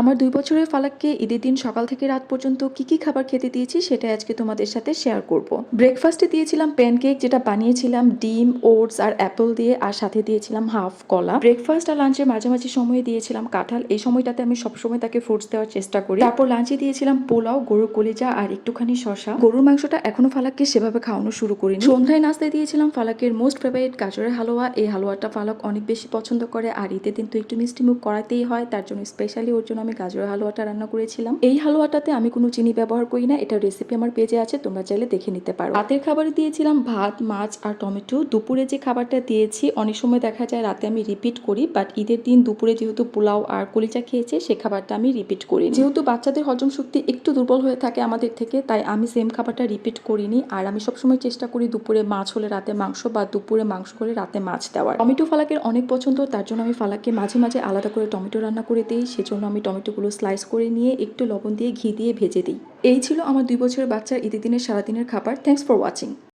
আমার দুই বছরের ফালাককে ঈদের দিন সকাল থেকে রাত পর্যন্ত কি কি খাবার খেতে দিয়েছি সেটা আজকে তোমাদের সাথে শেয়ার করব। ব্রেকফাস্টে দিয়েছিলাম প্যানকেক যেটা বানিয়েছিলাম ডিম, ওটস আর অ্যাপেল দিয়ে, আর সাথে দিয়েছিলাম হাফ কলা। ব্রেকফাস্ট আর লাঞ্চের মাঝামাঝি সময়ে দিয়েছিলাম কাঁঠাল। এই সময়টাতে আমি সবসময় তাকে ফ্রুটস দেওয়ার চেষ্টা করি। তারপর লাঞ্চে দিয়েছিলাম পোলাও, গরুর কলিজা আর একটুখানি শশা গরুর মাংসটা এখনও ফালাককে সেভাবে খাওয়ানো শুরু করিনি। সন্ধ্যায় নাস্তায় দিয়েছিলাম ফালাকের মোস্ট ফেভারিট গাজরের হালুয়া। এই হালুয়াটা ফালাক অনেক বেশি পছন্দ করে, আর ঈদের দিন তো একটু মিষ্টি মুখ করাতেই হয়, তার জন্য স্পেশালি ওর জন্য আমি গাজরের হালুয়াটা রান্না করেছিলাম। এই হালুয়াটাতে আমি কোনো চিনি ব্যবহার করি না। এটা রেসিপি আমার পেজে আছে, তোমরা চাইলে দেখে নিতে পারো। রাতের খাবারে দিয়েছিলাম ভাত, মাছ আর টমেটো। দুপুরে যে খাবারটা দিয়েছি, অনেক সময় দেখা যায় রাতে আমি রিপিট করি বাট ঈদের দিন দুপুরে যেহেতু পোলাও আর কলিচা খেয়েছে, সে খাবারটা আমি রিপিট করি যেহেতু বাচ্চাদের হজম শক্তি একটু দুর্বল হয়ে থাকে আমাদের থেকে, তাই আমি সেম খাবারটা রিপিট করিনি আর আমি সবসময় চেষ্টা করি দুপুরে মাছ হলে রাতে মাংস বা দুপুরে মাংস হলে রাতে মাছ দেওয়ার। টমেটো ফালাকের অনেক পছন্দ, তার জন্য আমি ফালাককে মাঝে মাঝে আলাদা করে টমেটো রান্না করে দিই। সেজন্য আমি টমেটোগুলো স্লাইস করে নিয়ে একটু লবণ দিয়ে ঘি দিয়ে ভেজে দিই। এই ছিল আমার দুই বছরের বাচ্চার ঈদের দিনের সারাদিনের খাবার। Thanks for watching